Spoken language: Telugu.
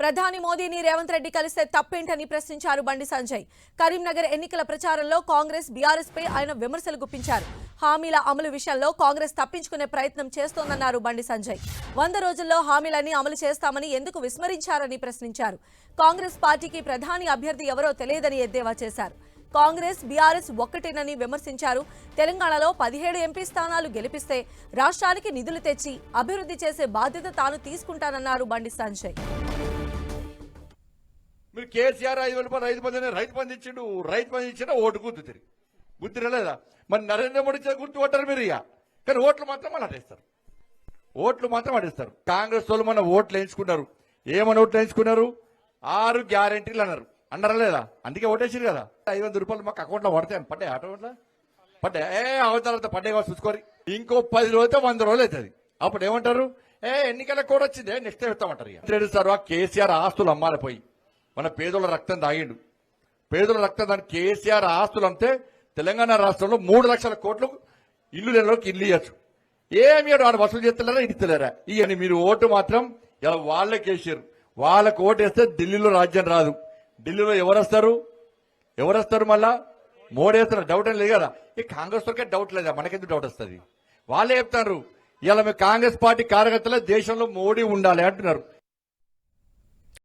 ప్రధాని మోదీని రేవంత్ రెడ్డి కలిస్తే తప్పేంటని ప్రశ్నించారు బండి సంజయ్. కరీంనగర్ ఎన్నికల ప్రచారంలో కాంగ్రెస్ బీఆర్ఎస్ పై ఆయన విమర్శలు గుప్పించారు. హామీల అమలు విషయంలో కాంగ్రెస్ తప్పించుకునే ప్రయత్నం చేస్తోందన్నారు బండి సంజయ్. వంద రోజుల్లో హామీలన్నీ అమలు చేస్తామని ఎందుకు విస్మరించారని ప్రశ్నించారు. కాంగ్రెస్ పార్టీకి ప్రధాని అభ్యర్థి ఎవరో తెలియదని ఎద్దేవా చేశారు. కాంగ్రెస్ బీఆర్ఎస్ ఒక్కటేనని విమర్శించారు. తెలంగాణలో పదిహేడు ఎంపీ స్థానాలు గెలిపిస్తే రాష్ట్రానికి నిధులు తెచ్చి అభివృద్ధి చేసే బాధ్యత తాను తీసుకుంటానన్నారు బండి సంజయ్. కేసీఆర్ ఐదు వేల రూపాయలు రైతు బంధు రైతు బంధు ఇచ్చిండు. రైతు బంధు ఇచ్చిన ఓటు గుర్తు తిరిగి. గుర్తు లేదా మరి నరేంద్ర మోడీ ఇచ్చిన గుర్తు కొట్టారు మీరు ఇక. కానీ ఓట్లు మాత్రం మళ్ళీ అటేస్తారు ఓట్లు మాత్రం అటేస్తారు కాంగ్రెస్ వాళ్ళు మన ఓట్లు వేయించుకున్నారు. ఏమని ఓట్లు వేయించుకున్నారు? ఆరు గ్యారెంటీలు అన్నారు. అన్నారా లేదా? అందుకే ఓటేసారు కదా. ఐదు వందల రూపాయలు మాకు అకౌంట్లో పడతాయి పడ్డాయి అకౌంట్లో పడ్డాయి? ఏ అవతల పడ్డాయి కావచ్చు చూసుకోరి. ఇంకో పది రోజులతో వంద రోజులు అవుతుంది. అప్పుడు ఏమంటారు? ఏ ఎన్నికల కూడా వచ్చిందే. నెక్స్ట్ చెప్తామంటారు ఇస్తామంటారు ఇక. తెలుస్తారు ఆ కేసీఆర్ ఆస్తులు అమ్మాలిపోయి మన పేదోళ్ళ రక్తం తాగిండు. పేదల రక్తం దాని కేసీఆర్ ఆస్తులు అంతే తెలంగాణ రాష్ట్రంలో మూడు లక్షల కోట్లు ఇల్లు నెలలోకి ఇల్లు ఇవ్వచ్చు ఏమి వాడు వసూలు చేస్తలేరా ఇస్తలేరా ఇవన్నీ మీరు ఓటు మాత్రం ఇలా వాళ్ళకి వేసారు వాళ్ళకి ఓటు వేస్తే ఢిల్లీలో రాజ్యం రాదు. ఢిల్లీలో ఎవరు వస్తారు? ఎవరు వస్తారు మళ్ళా? మోడీ వేస్తారు. డౌట్ అని లేదు కదా? ఈ కాంగ్రెస్ వరకే డౌట్ లేదా? మనకెందుకు డౌట్ వస్తుంది? వాళ్ళే చెప్తారు. ఇలా మీ కాంగ్రెస్ పార్టీ కార్యకర్తలే దేశంలో మోడీ ఉండాలి అంటున్నారు.